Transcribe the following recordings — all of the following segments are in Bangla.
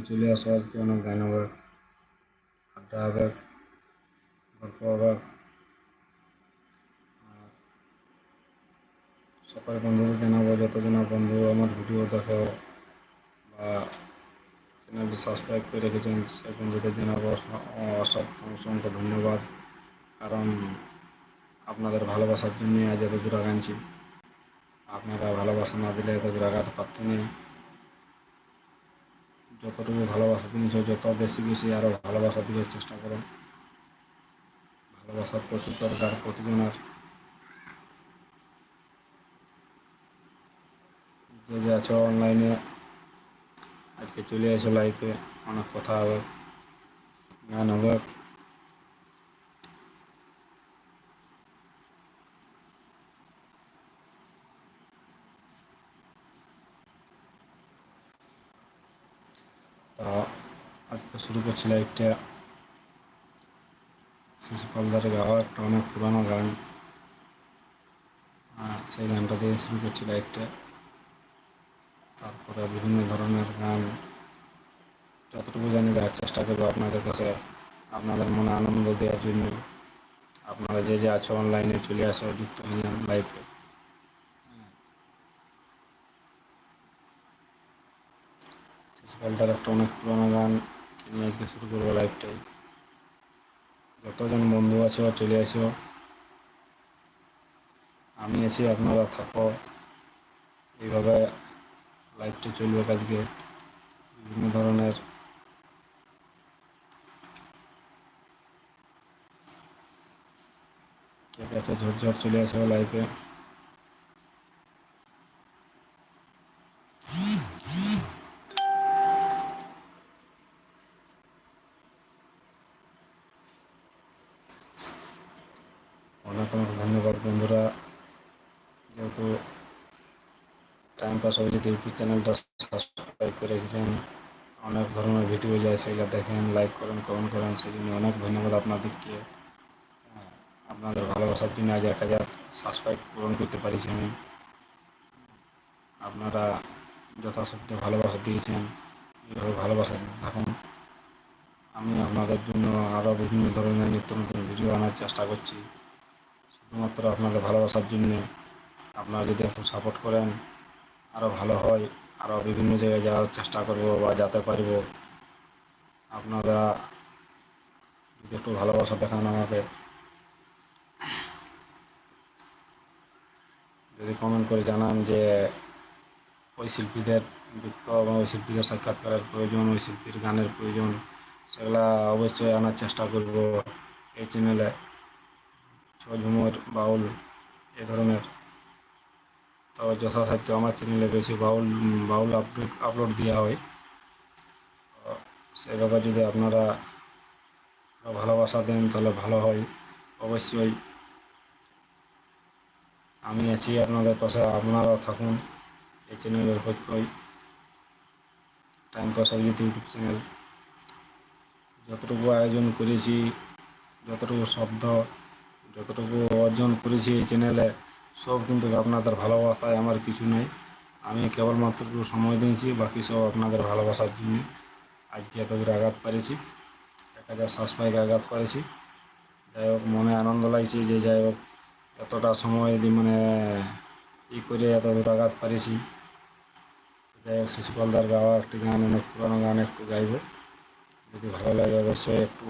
চলে আসো আজকে অনেক গান হবে আড্ডা হবে গল্প হবে সকল বন্ধুদের জানাব যতজন বন্ধু আমার ভিডিও দেখো বা চ্যানেলটি সাবস্ক্রাইব করে রেখেছেন, সে বন্ধুদের জানাব অসংখ্য ধন্যবাদ। কারণ আপনাদের ভালোবাসার জন্য আজ এত দূর আগাচ্ছি আপনারা ভালোবাসা না দিলে এত দূর আগাতে পারতেনি যতটুকু ভালোবাসা দিয়েছ যত বেশি বেশি আরও ভালোবাসা দেওয়ার চেষ্টা করো। ভালোবাসার প্রচুর দরকার প্রতিজনের। যে যে আছো অনলাইনে আজকে চলে এসো লাইফে অনেক কথা হবে। গান হবে তো আজকে শুরু করছি লাইফটা শিশু পালদারে গাওয়া, একটা অনেক পুরানো গান। আর সেই গানটা দিয়ে শুরু করছি লাইফটা তারপরে বিভিন্ন ধরনের গান। যতটুকু জানি গাওয়ার চেষ্টা করব আপনাদের কাছে। আপনাদের মনে আনন্দ দেওয়ার জন্য। আপনারা যে যে আছো অনলাইনে চলে আসো, যুক্ত হয়ে যান লাইফে শিশুপালটার একটা অনেক পুরোনো গান। নিয়ে আজকে শুরু করব লাইফটাই যতজন বন্ধু আছো, চলে আসো। আমি আছি, আপনারা থাকো। এইভাবে লাইফটা চলবে আজকে। বিভিন্ন ধরনের কে কাছে ঝরঝর চলে আসো লাইফে অনেক অনেক ধন্যবাদ বন্ধুরা যেহেতু যেতে ইউটিউব চ্যানেলটা সাবস্ক্রাইব করে রেখেছেন। অনেক ধরনের ভিডিও যায়, সেগুলো দেখেন লাইক করেন কমেন্ট করেন, সেই জন্য অনেক ধন্যবাদ আপনাদেরকে। আপনাদের ভালোবাসার জন্য আজ এক হাজার সাবস্ক্রাইব পূরণ করতে পারিছি আমি। আপনারা যথাসাধ্য ভালোবাসা দিয়েছেন, এইভাবে ভালোবাসা থাকুন আমি আপনাদের জন্য আরও বিভিন্ন ধরনের নিত্য নতুন ভিডিও আনার চেষ্টা করছি। শুধুমাত্র আপনাদের ভালোবাসার জন্যে আপনারা যদি একটু সাপোর্ট করেন আরও ভালো হয় আরও বিভিন্ন জায়গায় যাওয়ার চেষ্টা করব বা যেতে পারব। আপনারা যদি একটু ভালোবাসা দেখান আমাকে। যদি কমেন্ট করে জানান যে ওই শিল্পীদের যুক্ত এবং ওই শিল্পীদের সাক্ষাৎকারের প্রয়োজন, ওই শিল্পীর গানের প্রয়োজন, সেগুলা অবশ্যই আনার চেষ্টা করব এই চ্যানেলে ছৌ ঝুমুর বাউল এ ধরনের যথাসাধ্য আমার চ্যানেলে বেশি বাউল বাউল আপলোড আপলোড দেওয়া হয়। সেই ব্যাপারে যদি আপনারা ভালোবাসা দেন তাহলে ভালো হয়, অবশ্যই। আমি আছি আপনাদের পাশে আপনারা থাকুন এই চ্যানেলের পক্ষই। টাইম পাস হয় ইউটিউব চ্যানেল যতটুকু আয়োজন করেছি, যতটুকু শব্দ, যতটুকু অর্জন করেছি এই চ্যানেলে সব কিন্তু আপনাদের ভালোবাসায় আমার কিছু নেই। আমি কেবলমাত্র একটু সময় দিয়েছি, বাকি সব আপনাদের ভালোবাসার জন্য। আজকে এত দূর আঘাত পারেছি এক হাজার সাবস্ক্রাইব আঘাত পারেছি যাই হোক, মনে আনন্দ লাগছে যে যাই হোক, এতটা সময় দিয়ে মানে ই করে এত দূর আঘাত পারেছি যাই হোক, শিশুপালদার গাওয়া একটি গান, অনেক পুরানো গান একটু গাইব। যদি ভালো লাগে অবশ্যই একটু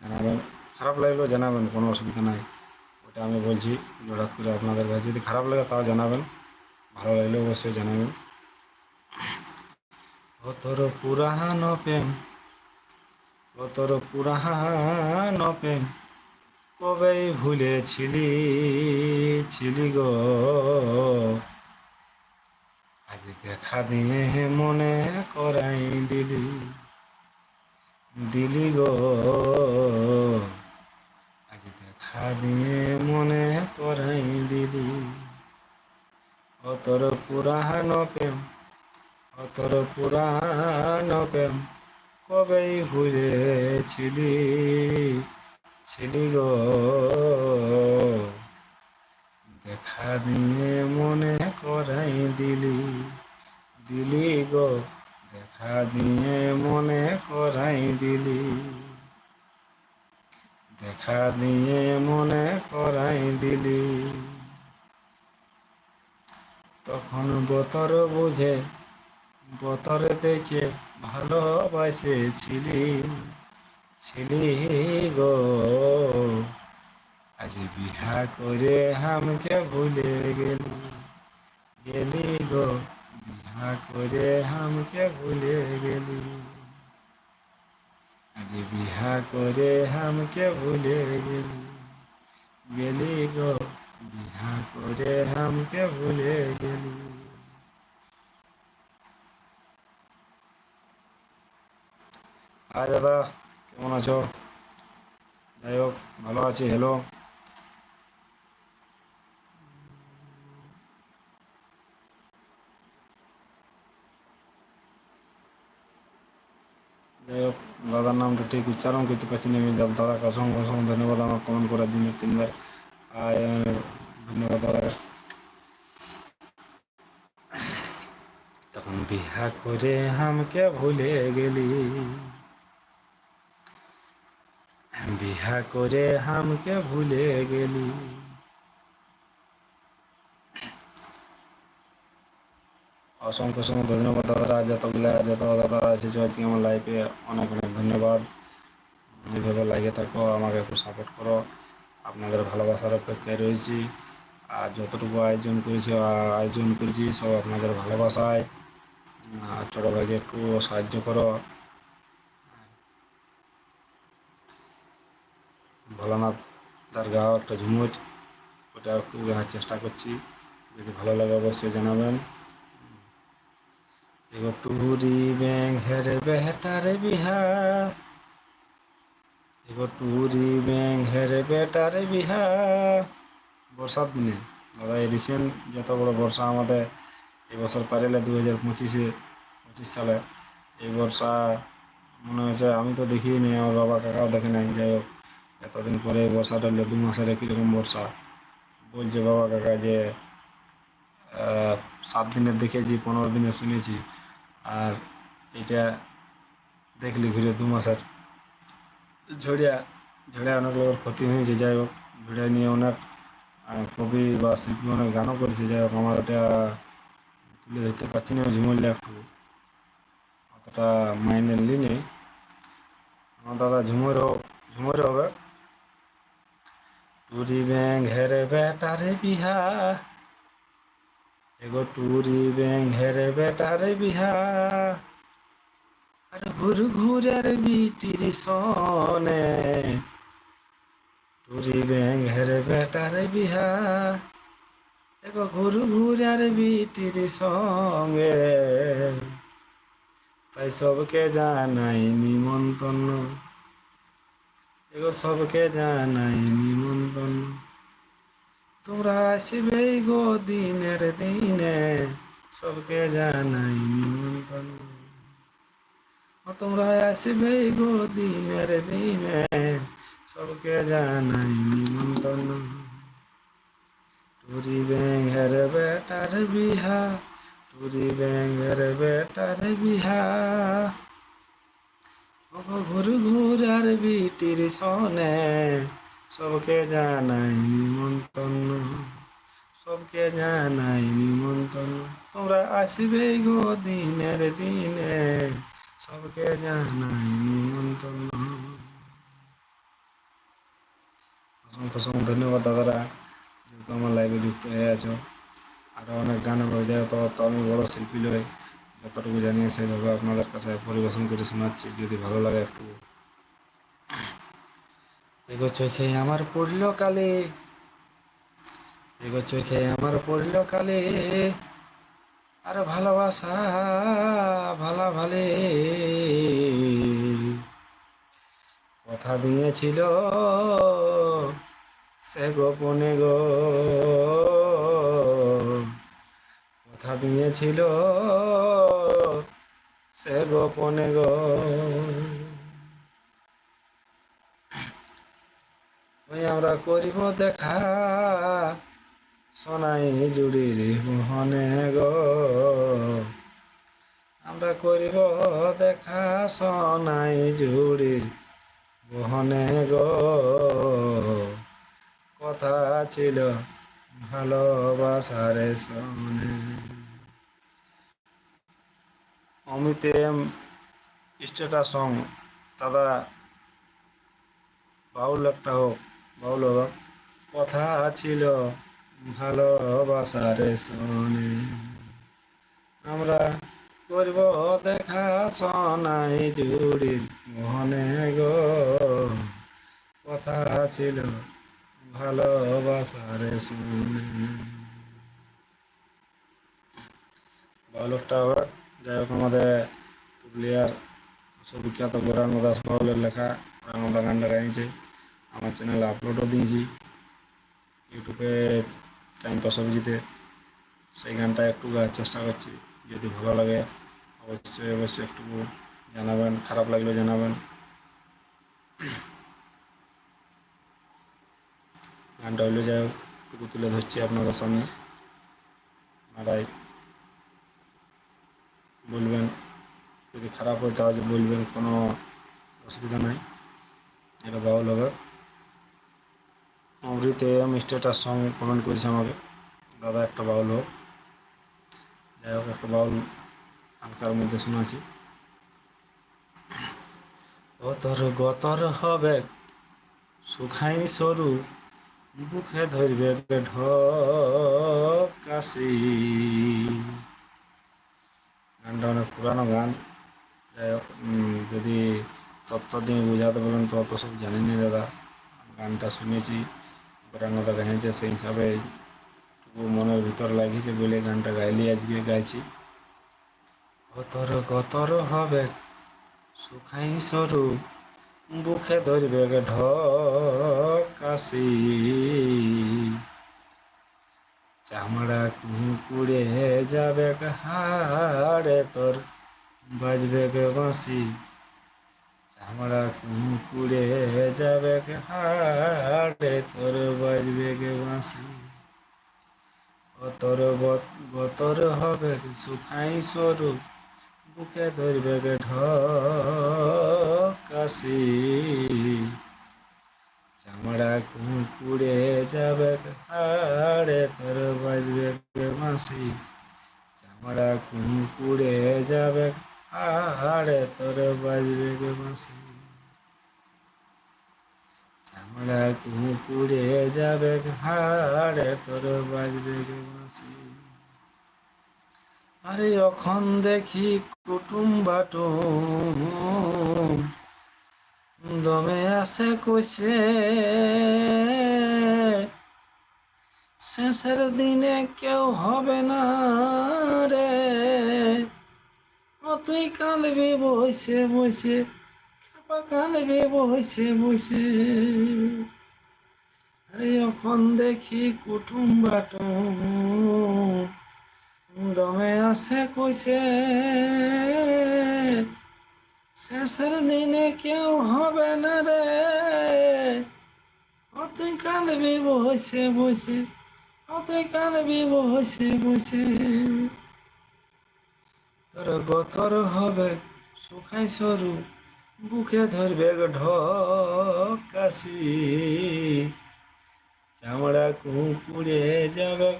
জানাবেন। খারাপ লাগলেও জানাবেন, কোনো অসুবিধা নাই। আমি বলছি হঠাৎ করে আপনাদের কাছে যদি খারাপ লাগে তাও জানাবেন, ভালো লাগলে অবশ্যই জানাবেন। ও তোর পুরানো প্রেম ও তোর পুরানো প্রেম, কবেই ভুলেছিলি, ছিলি গো? আজ দেখা দিয়ে মনে করাই দিলি দিলি গো? দেখা দিয়ে মনে করাই দিলি। ও তোর পুরানো প্রেম ও তোর পুরানো প্রেম কবেই ভুলেছিলি? ছিলি গো। দেখা দিয়ে মনে করাই দিলি দিলি গো। দেখা দিয়ে মনে করাই দিলি। দেখা দিয়ে মনে করাই দিলি বতর বুঝে বতর দেখে ভালোবাসেছিলি ছিলি গো। আজ বিহা করে আমাকে ভুলে গেলি গেলি গো। বিহা করে আমাকে ভুলে গেলি। আজ বিহা করে আমাকে ভুলে গেলি গেলি গো। বিহা করে আমাকে ভুলে গেলি। আর দাদা। কেমন আছো? যাই হোক, ভালো আছি। হ্যালো যাই হোক, দাদার নামটা ঠিক উচ্চারণ করতে পারছি না। আমি দাদাকে অসংখ্য অসংখ্য ধন্যবাদ। আমার কমেন্ট করার জন্য তিনবার। আর ধন্যবাদ দাদা তখন বিহা করে আমাকে ভুলে গেলি। বিহা করে আমাকে ভুলে গেলি। অসংখ্য অসংখ্য ধন্যবাদ দাদারা যতগুলা যত দাদারা এসেছ, আজকে আমার লাইফে অনেক অনেক ধন্যবাদ। এইভাবে লাগিয়ে থাকো, আমাকে একটু সাপোর্ট করো। আপনাদের ভালোবাসার অপেক্ষায় রয়েছি। আর যতটুকু আয়োজন করেছি আয়োজন করেছি, সব আপনাদের ভালোবাসায়। ছোটো ভাইকে একটু সাহায্য করো। ভোলানাথ দরগাহ, একটা ঝুমুর, ওটা একটু দেখার চেষ্টা করছি। যদি ভালো লাগে অবশ্যই জানাবেন। এগো টুরি ব্যাং হেরে বেটারে বিহা এগো টুরি ব্যাং হেরে বেটারে বিহা বর্ষার দিনে, দাদা, এই রিসেন্ট যত বড় বর্ষা আমাদের এই বছর পারিলে দু হাজার পঁচিশে, পঁচিশ সালে, এই বর্ষা মনে হয়েছে, আমি তো দেখিনি আমার বাবা কাকাও দেখে নাই, যাই হোক। এতদিন পরে বর্ষাটা হলো, দু মাসের কীরকম বর্ষা। বলছে বাবা কাকা যে সাত দিনের দেখেছি, পনেরো দিনে শুনেছি। আর এটা দেখলি ঘুরে দু মাসের। ঝড়িয়া ঝড়িয়া অনেক লোকের ক্ষতি হয়েছে, যাই হোক ঝড়িয়া নিয়ে অনেক কবি বা শিল্পী অনেক গানও করেছে, যাই হোক, আমার ওটা তুলে ধরতে পারছি না, ঝুমুরলে একটু। অতটা মাইনে নেই আমার দাদা ঝুমুর হোক, ঝুমুর হবে। টুরি ব্যাং হেরে বেটারে বিহা। এগো টুরি ব্যাং হেরে বেটারে বিহা। আর ঘুর ঘুরের বিটির সনে। টুরি ব্যাং হেরে বেটারে বিহা। এগো ঘুর ঘুরের বিটির সঙ্গে। তাই সবকে জানাই নিমন্ত্রণ। এগো সবকে জানাই নিমন্ত্রণ। তোমরা আসবে গো দিনের দিনে, সবকে জানাই নিমন্ত্রণ। তোমরা আসবে গো দিনের দিনে, সবকে জানাই নিমন্ত্রণ। টুরি ব্যাঙের বেটার বিহা টুরি ব্যাঙের বেটার বিহা। ঘুর ঘুর আর বিটির সনে, সবকে জানাই নিমন্ত্রণ। সবকে জানাই নিমন্ত্রণ, তোমরা আসবে গো দিনের দিনে। সবকে জানাই নিমন্ত্রণ। অসংখ্য অসংখ্য ধন্যবাদ দাদারা, যেহেতু আমার লাইভে যুক্ত হয়ে আছো। আরও অনেক গান হয়ে যায় তো আমি বড় শিল্পী লই যতটুকু জানি সেইভাবে আপনাদের কাছে পরিবেশন করে শোনাচ্ছি। যদি ভালো লাগে একটু। এগো চোখে আমার পড়ল কালে। এগো চোখে আমার পড়ল কালে। আর ভালোবাসা ভালা ভালে। কথা দিয়েছিল সে গোপনে গো। কথা দিয়েছিল সে গোপনে গো। ওই আমরা করিব দেখা, সোনাই জুড়ির মোহনে গো। আমরা করিব দেখা শোনাই জুড়ির বহনে গো। কথা ছিল ভালোবাসারে সনে। অমিতে স্টেটাস সং দাদা, বাউল একটা হোক, বাউল হোক। কথা ছিল ভালোবাসারে সনে। আমরা করব দেখা শোনাই জুড়ির মনে গো। কথা ছিল ভালোবাসারে শুনে বাউলটা আবার যাই হোক, আমাদের পুরুলিয়ার সুবিখ্যাত গৌরাঙ্গ দাস বাউলের লেখা গৌরাঙ্গ গানটা গাইছে। আমার চ্যানেলে আপলোডও দিয়েছি। ইউটিউবে টাইম পাস অভিজিতে সেই গানটা একটু গাওয়ার চেষ্টা করছি। যদি ভালো লাগে, অবশ্যই অবশ্যই একটু জানাবেন। খারাপ লাগলে জানাবেন। গানটা হইলে যাই হোক, একটু তুলে ধরছি আপনাদের সামনে। আপনারাই বলবেন, যদি খারাপ হয় তাহলে বলবেন, কোনো অসুবিধা নাই। এটা বাউল হবে অমৃত আমি স্টেটাস সং কমেন্ট করেছে আমাকে। দাদা একটা বাউল হোক যাই হোক, একটা বাউল হালকার মধ্যে শোনাছি গতর গতর হবে সুখাই সরু, বুকে ধরবে ঢকাশি। গানটা অনেক পুরানো গান। যদি তত্ত্ব দিয়ে বোঝাতে বলেন তো, অত সব জানি দাদা। গানটা শুনেছি গৌরাঙ্গদা গাইছে সেই হিসাবে মনের ভিতর লাগিয়েছে বলে গানটা গাইলি আজকে, গাইছি। গতর গতর হবে, সুখাই সরু বুকে ধরবে গে ঢকাশি চামড়া কুকুরে যাবে হাড়ে তোর? বাজবে গে বাঁশি? চামড়া কুকুরে যাবে হাড়ে তোর? বাজবে বাঁশি? গতর গতর হবে সুখাই সরু বুকে ধরবে গে ঢকাশি? চামড়া কুকুরে যাবে হাড়ে তোর বাজবে বাঁশি। চামড়া কুকুরে যাবে হাড়ে তোর বাজবে বাঁশি। চামড়া কুকুরে যাবে হাড়ে তোর বাজবে বাঁশি। আরে এখন দেখি কুটুম বাটুম। দমে আছে কইছে, শেষের দিনে কেউ হবে না রে। তুই কাঁদবি বসে বসে খেপা কাঁদবি বসে আরে এখন দেখি কুটুম বাটুম, দমে আছে কইছে শেষের দিনে কেউ হবে না রে। ও তুই কাঁদবি বসে বসে ও তুই কাঁদবি বসে বসে। তোর গতর হবে সুখাই সরু, বুকে ধরবে ঢকাশি। চামড়া কুকুরে যাবে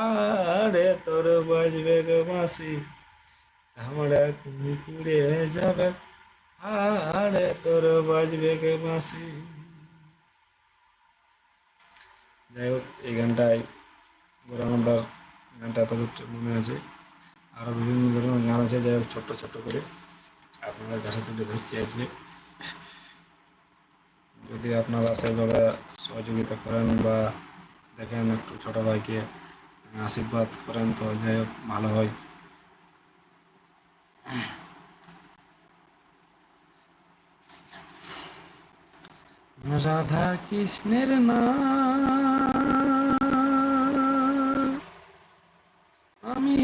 আরে তোর বাজবে বাঁশি চামড়া কুকুরে যাবে আরে তোর বাজবে কে বাঁশি। যাই হোক, এই গানটাই গোরানন্দার গানটা এতটুকু মনে আছে। আরও বিভিন্ন ধরনের গান আছে, যাই হোক, ছোট্ট ছোট্ট করে আপনাদের কাছে তুলে ধরছি আজকে। যদি আপনারা সেভাবে সহযোগিতা করেন বা দেখেন একটু ছোটো ভাইকে আশীর্বাদ করেন, তো যাই হোক, ভালো হয়। রাধা কৃষ্ণের নাম আমি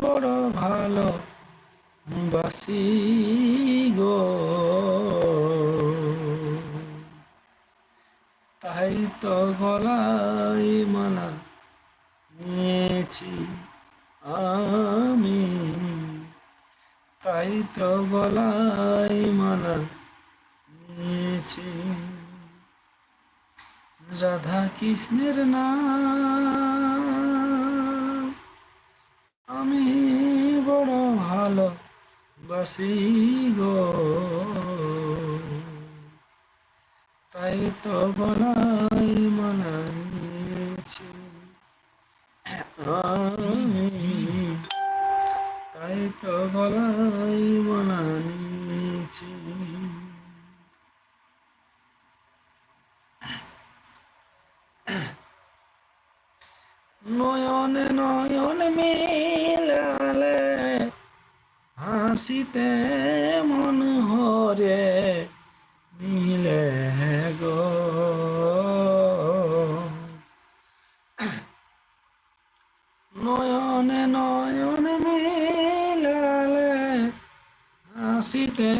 বড় ভালো বাসি। কৃষ্ণের আমি বড় ভালো বাসি গো। তাই তো গলায় মালা আমি তাই তো বলাই মালা নিয়েছি নয়নে নয়ন মিলালে হাসিতে মন হরে নীলে গো। নয়নে নয়ন মিলালে হাসিতে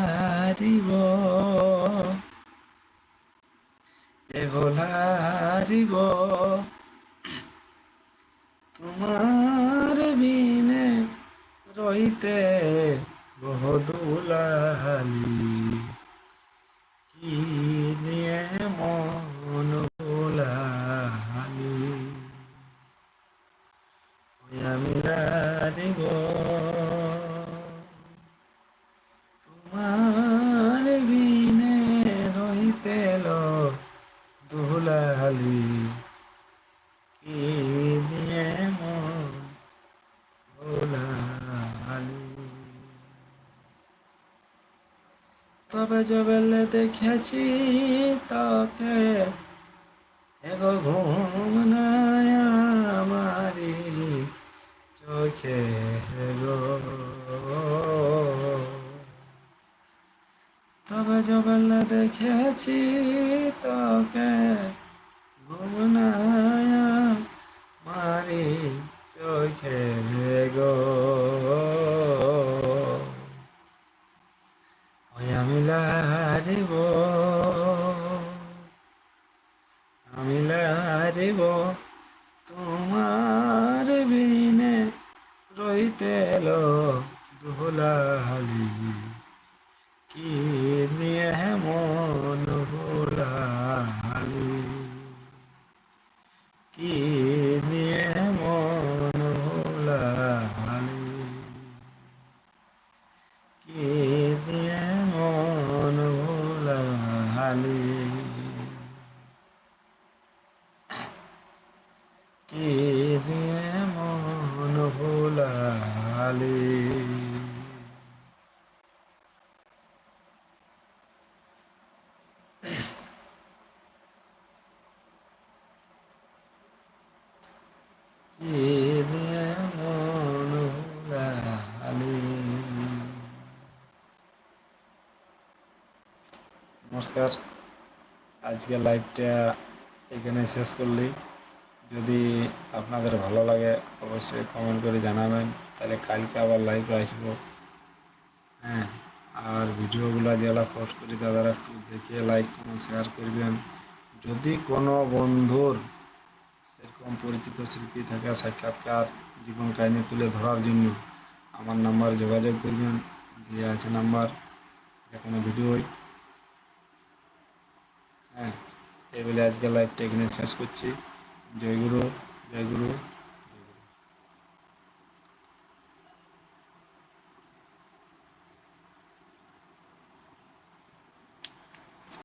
আমি কেবল হারিব। তোমার বিনে রইতে বহুদুলালি। কি নিয়ে মন জবেলে দেখেছি তাকে। এগো ঘুম নাই আমারি চোখে গো তবে জবেলে দেখেছি তোকে। ঘুম নাই মারি চোখে গো কি দিয়ে মন ভোলালি। নমস্কার আজকে লাইভটা এখানে শেষ করলি। যদি আপনাদের ভালো লাগে, অবশ্যই কমেন্ট করে জানাবেন। তাহলে কালকে আবার লাইভে আসব। হ্যাঁ আর ভিডিওগুলো যেগুলো পোস্ট করি, তাদের একটু দেখে লাইক কমেন্ট শেয়ার করবেন। যদি কোনো বন্ধুর সেরকম পরিচিত শিল্পী থাকে, সাক্ষাৎকার জীবন কাহিনী তুলে ধরার জন্য, আমার নাম্বার যোগাযোগ করবেন। দিয়ে আছে নাম্বার এখানে ভিডিও হ্যাঁ এই বলে আজকে লাইভটা এখানে শেষ করছি। জয় গুরু জয় গুরু